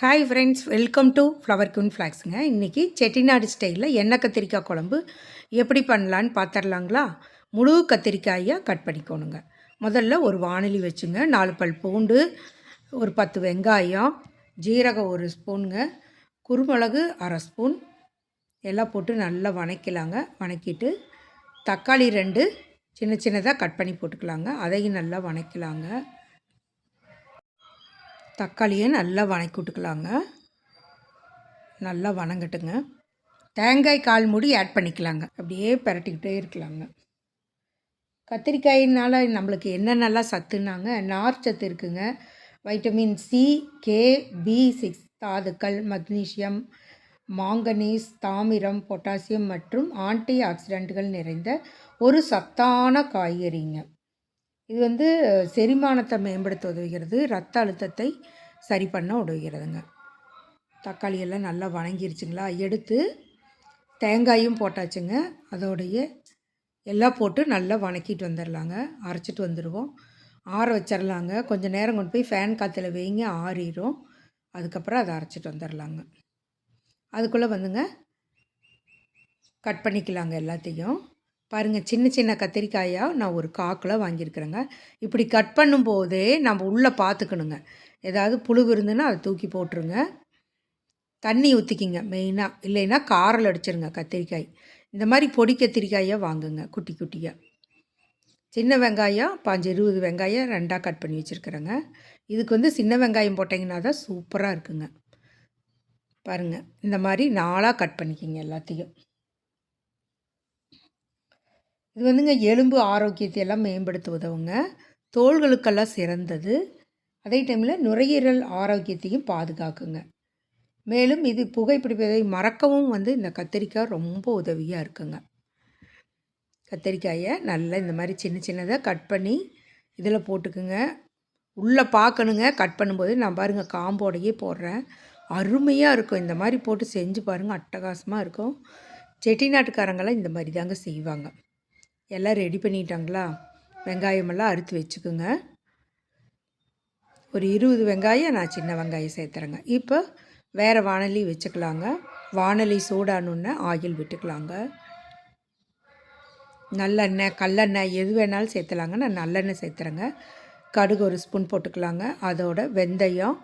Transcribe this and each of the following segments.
Hi friends welcome to flower குன் ஃப்ளாக்ஸுங்க இன்றைக்கி செட்டிநாடு ஸ்டைலில் எண்ணெய் கத்திரிக்காய் குழம்பு எப்படி பண்ணலான்னு பார்த்துடலாங்களா முழு கத்திரிக்காயாக கட் பண்ணிக்கோணுங்க. முதல்ல ஒரு வானலி வச்சுங்க. நாலு பல் பூண்டு ஒரு பத்து வெங்காயம் ஜீரகம் ஒரு ஸ்பூனுங்க. குருமிளகு அரை ஸ்பூன். எல்லாம் போட்டு நல்லா வணக்கலாங்க. வணக்கிட்டு தக்காளி ரெண்டு சின்ன சின்னதாக கட் பண்ணி போட்டுக்கலாங்க. அதையும் நல்லா வணக்கலாங்க. தக்காளியை நல்லா வணக்கி விட்டுக்கலாங்க. நல்லா வணங்கட்டுங்க. தேங்காய் கால் மூடி ஆட் பண்ணிக்கலாங்க. அப்படியே பரட்டிக்கிட்டே இருக்கலாங்க. கத்திரிக்காயினால் நம்மளுக்கு என்னென்னலாம் சத்துனாங்க நார் சத்து இருக்குங்க. Vitamin C K B six தாதுக்கள் மக்னீசியம் மாங்கனீஸ் தாமிரம் பொட்டாசியம் மற்றும் ஆன்டி ஆக்சிடென்ட்கள் நிறைந்த ஒரு சத்தான காய்கறிங்க. இது வந்து செரிமானத்தை மேம்படுத்த உதவுகிறது. ரத்த அழுத்தத்தை சரி பண்ண உதவுகிறதுங்க. தக்காளி எல்லாம் நல்லா வணங்கிருச்சுங்களா? எடுத்து தேங்காயும் போட்டாச்சுங்க. அதோடைய எல்லாம் போட்டு நல்லா வணக்கிட்டு வந்துடலாங்க அரைச்சிட்டு வந்துடுவோம் ஆற வச்சிடலாங்க கொஞ்சம் நேரம் கொண்டு போய் ஃபேன் காற்றுல வைங்க. ஆறிடும் அதுக்கப்புறம் அதை அரைச்சிட்டு வந்துடலாங்க அதுக்குள்ளே வந்துங்க கட் பண்ணிக்கலாங்க எல்லாத்தையும். பாருங்கள் சின்ன சின்ன கத்திரிக்காயாக நான் ஒரு காக்கில் வாங்கியிருக்கிறேங்க. இப்படி கட் பண்ணும்போதே நம்ம உள்ளே பார்த்துக்கணுங்க. ஏதாவது புழு இருந்துன்னா அதை தூக்கி போட்டுருங்க. தண்ணி ஊற்றிக்கிங்க மெயினாக இல்லைன்னா காரில் அடிச்சிருங்க கத்திரிக்காய். இந்த மாதிரி பொடி கத்திரிக்காயாக வாங்குங்க குட்டி குட்டியாக சின்ன வெங்காயம் பாஞ்சு இருபது வெங்காயம் ரெண்டாக கட் பண்ணி வச்சுருக்குறேங்க. இதுக்கு வந்து சின்ன வெங்காயம் போட்டிங்கன்னா தான் சூப்பராக இருக்குங்க. பாருங்கள் இந்த மாதிரி நாளாக கட் பண்ணிக்கிங்க எல்லாத்தையும். இது வந்துங்க எலும்பு ஆரோக்கியத்தை எல்லாம் மேம்படுத்த உதவுங்க. தோள்களுக்கெல்லாம் சிறந்தது. அதே டைமில் நுரையீரல் ஆரோக்கியத்தையும் பாதுகாக்குங்க. மேலும் இது புகைப்பிடிப்பதை மறக்கவும் வந்து இந்த கத்திரிக்காய் ரொம்ப உதவியாக இருக்குங்க. கத்திரிக்காயை நல்லா இந்த மாதிரி சின்ன சின்னதாக கட் பண்ணி இதில் போட்டுக்குங்க. உள்ளே பார்க்கணுங்க கட் பண்ணும்போது நான் பாருங்கள் காம்போடையே போடுறேன். அருமையாக இருக்கும். இந்த மாதிரி போட்டு செஞ்சு பாருங்கள் அட்டகாசமாக இருக்கும். செட்டிநாட்டுக்காரங்களாம் இந்த மாதிரி தாங்க செய்வாங்க. எல்லாம் ரெடி பண்ணிட்டாங்களா? வெங்காயமெல்லாம் அறுத்து வச்சுக்குங்க. ஒரு இருபது வெங்காயம் நான் சின்ன வெங்காயம் சேர்த்துறேங்க. இப்போ வேறு வானலி வச்சுக்கலாங்க. வானலி சூடானுன்னு ஆயில் விட்டுக்கலாங்க. நல்லெண்ணெய் கல்லெண்ணெய் எது வேணாலும் சேர்த்துலாங்க. நான் நல்லெண்ணெய் சேர்த்துறேங்க. கடுகு ஒரு ஸ்பூன் போட்டுக்கலாங்க. அதோட வெந்தயம்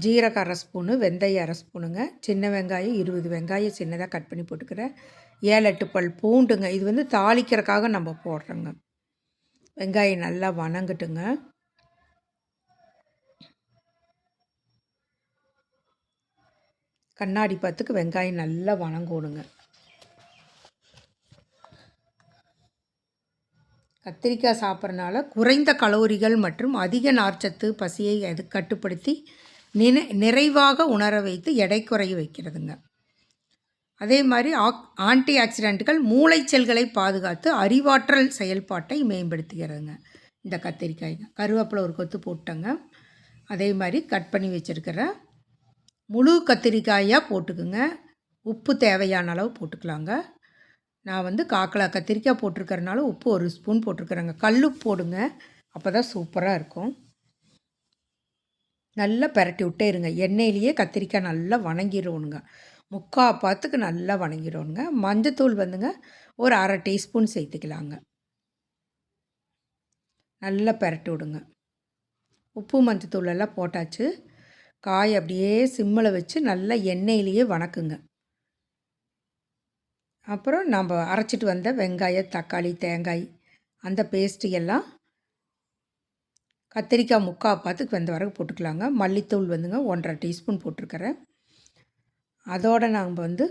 ஜீரக அரை ஸ்பூனு வெந்தயம் அரை ஸ்பூனுங்க. சின்ன வெங்காயம் இருபது வெங்காயம் சின்னதாக கட் பண்ணி போட்டுக்கிறேன். ஏழு எட்டு பல் பூண்டுங்க. இது வந்து தாளிக்கிறதுக்காக நம்ம போடுறோங்க. வெங்காயம் நல்லா வணங்கட்டுங்க. கண்ணாடி பத்துக்கு வெங்காயம் நல்லா வணங்கணுங்க. கத்திரிக்காய் சாப்பிட்றனால குறைந்த கலோரிகள் மற்றும் அதிக நார்ச்சத்து பசியை அது கட்டுப்படுத்தி நினை நிறைவாக உணர வைத்து எடை குறைய வைக்கிறதுங்க. அதே மாதிரி ஆக் ஆன்டி ஆக்சிடென்ட்கள் மூளைச்செல்களை பாதுகாத்து அறிவாற்றல் செயல்பாட்டை மேம்படுத்துகிறதுங்க. இந்த கத்திரிக்காய்ங்க. கருவேப்பிலை ஒரு கொத்து போட்டங்க. அதே மாதிரி கட் பண்ணி வச்சுருக்கிற முழு கத்திரிக்காயாக போட்டுக்குங்க. உப்பு தேவையான அளவு போட்டுக்கலாங்க. நான் வந்து காக்கலா கத்திரிக்காய் போட்டிருக்கறனால உப்பு ஒரு ஸ்பூன் போட்டிருக்கிறேங்க. கல் போடுங்க. அப்போ தான் சூப்பராக இருக்கும். நல்லா பரட்டி விட்டே இருங்க. எண்ணெயிலேயே கத்திரிக்காய் நல்லா வணங்கிடுவோனுங்க. முக்கா பாத்துக்கு நல்லா வணங்கிடணுங்க மஞ்சத்தூள் வந்துங்க ஒரு அரை டீஸ்பூன் சேர்த்துக்கலாங்க. நல்லா பரட்டி விடுங்க. உப்பு மஞ்சத்தூள் எல்லாம் போட்டாச்சு. காய் அப்படியே சிம்மில் வச்சு நல்லா எண்ணெயிலேயே வணக்குங்க. அப்புறம் நம்ம அரைச்சிட்டு வந்த வெங்காயம் தக்காளி தேங்காய் அந்த பேஸ்ட்டு எல்லாம் கத்திரிக்காய் முக்கால் பாத்துக்கு வெந்த வரைக்கும் போட்டுக்கலாங்க. மல்லித்தூள் வந்துங்க ஒன்றரை டீஸ்பூன் போட்டிருக்கிறேன். அதோடு நாம் வந்து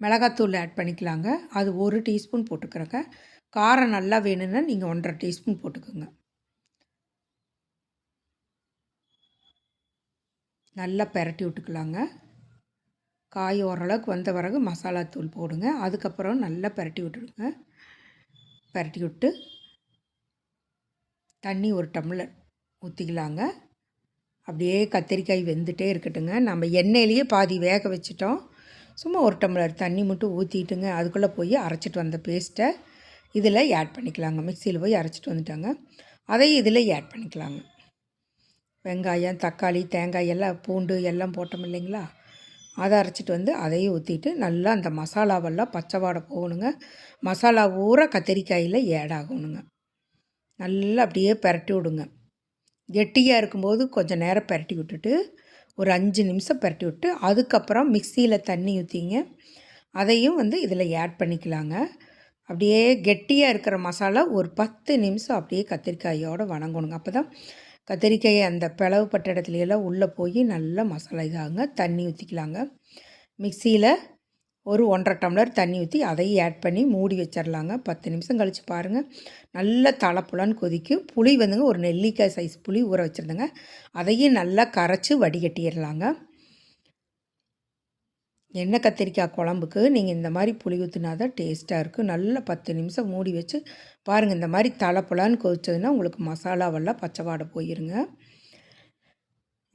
மிளகாத்தூள் ஆட் பண்ணிக்கலாங்க. அது ஒரு டீஸ்பூன் போட்டுக்கிறோங்க. காரம் நல்லா வேணும்னா நீங்கள் ஒன்றரை டீஸ்பூன் போட்டுக்கோங்க. நல்லா பெரட்டி விட்டுக்கலாங்க. காய் ஓரளவுக்கு வந்த பிறகு மசாலா தூள் போடுங்க. அதுக்கப்புறம் நல்லா பெரட்டி விட்டுடுங்க. பெரட்டி விட்டு தண்ணி ஒரு டம்ளர் ஊற்றிக்கலாங்க அப்படியே கத்திரிக்காய் வெந்துட்டே இருக்கட்டுங்க. நம்ம எண்ணெயிலேயே பாதி வேக வச்சிட்டோம். சும்மா ஒரு டம்ளர் தண்ணி மட்டும் ஊற்றிட்டுங்க அதுக்குள்ளே போய் அரைச்சிட்டு வந்த பேஸ்ட்டை இதில் ஆட் பண்ணிக்கலாங்க. மிக்சியில் போய் அரைச்சிட்டு வந்துட்டாங்க. அதை இதில் ஆட் பண்ணிக்கலாங்க. வெங்காயம் தக்காளி தேங்காய் எல்லாம் பூண்டு எல்லாம் போட்டோம் இல்லைங்களா? அதை அரைச்சிட்டு வந்து அதையும் ஊற்றிட்டு நல்லா அந்த மசாலாவெல்லாம் பச்சை வாடை போகணுங்க. மசாலா ஊற கத்திரிக்காயில் ஏட் ஆகணுங்க. நல்லா அப்படியே பரட்டி விடுங்க. கெட்டியாக இருக்கும்போது கொஞ்சம் நேரம் பரட்டி விட்டுட்டு ஒரு அஞ்சு நிமிஷம் பரட்டி விட்டு அதுக்கப்புறம் மிக்சியில் தண்ணி ஊற்றிங்க அதையும் வந்து இதில் ஆட் பண்ணிக்கலாங்க. அப்படியே கெட்டியாக இருக்கிற மசாலா ஒரு பத்து நிமிஷம் அப்படியே கத்திரிக்காயோடு வணங்கணுங்க. அப்போ தான் கத்திரிக்காயை அந்த பிளவுப்பட்ட இடத்துலையெல்லாம் உள்ளே போய் நல்லா மசாலா இதாகுங்க. தண்ணி ஊற்றிக்கலாங்க மிக்சியில் ஒரு ஒன்றரை டம்ளர் தண்ணி ஊற்றி அதையும் ஆட் பண்ணி மூடி வச்சிடலாங்க பத்து நிமிஷம் கழித்து பாருங்கள் நல்லா தலைப்புலான்னு கொதிக்கும். புளி வந்துங்க ஒரு நெல்லிக்காய் சைஸ் புளி ஊற வச்சுருந்தேங்க. அதையும் நல்லா கரைச்சி வடிகட்டிடலாங்க எண்ணெய் கத்திரிக்காய் குழம்புக்கு நீங்கள் இந்த மாதிரி புளி ஊற்றினா தான் டேஸ்ட்டாக இருக்கும். நல்லா பத்து நிமிஷம் மூடி வச்சு பாருங்கள் இந்த மாதிரி தலைப்புலான்னு கொதிச்சதுன்னா உங்களுக்கு மசாலாவெல்லாம் பச்சைவாடை போயிருங்க.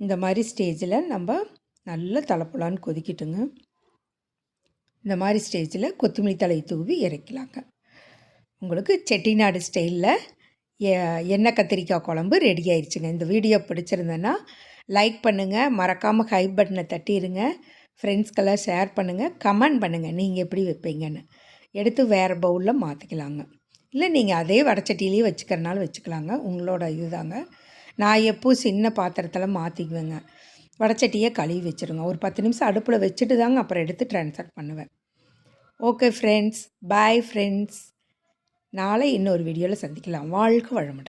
இந்த மாதிரி ஸ்டேஜில் நம்ம நல்லா தலைப்புலான்னு கொதிக்கிட்டுங்க. இந்த மாதிரி ஸ்டேஜில் கொத்தமல்லி தலை தூவி இறக்கலாங்க. உங்களுக்கு செட்டிநாடு ஸ்டைலில் எண்ணெய் கத்திரிக்காய் குழம்பு ரெடி ஆயிடுச்சுங்க இந்த வீடியோ பிடிச்சிருந்தேன்னா லைக் பண்ணுங்கள் மறக்காமல் ஹை பட்டனை தட்டிடுங்க ஃப்ரெண்ட்ஸ்க்கெல்லாம் ஷேர் பண்ணுங்கள் கமெண்ட் பண்ணுங்கள் நீங்கள் எப்படி வைப்பீங்கன்னு. எடுத்து வேறு பவுலில் மாற்றிக்கலாங்க இல்லை நீங்கள் அதே வடச்சட்டிலேயே வச்சுக்கிறனாலும் வச்சுக்கலாங்க. உங்களோட இதுதாங்க. நான் எப்போ சின்ன பாத்திரத்தில் மாற்றிக்குவேங்க வடச்சட்டியை கழுவி வச்சுருங்க. ஒரு பத்து நிமிஷம் அடுப்பில் வச்சுட்டு தாங்க அப்புறம் எடுத்து ட்ரான்ஸ்ஃபர் பண்ணுவேன். ஓகே ஃப்ரெண்ட்ஸ் பாய் ஃப்ரெண்ட்ஸ் நாளை இன்னொரு வீடியோவில் சந்திக்கலாம். வாழ்க்கை வளமுடன்.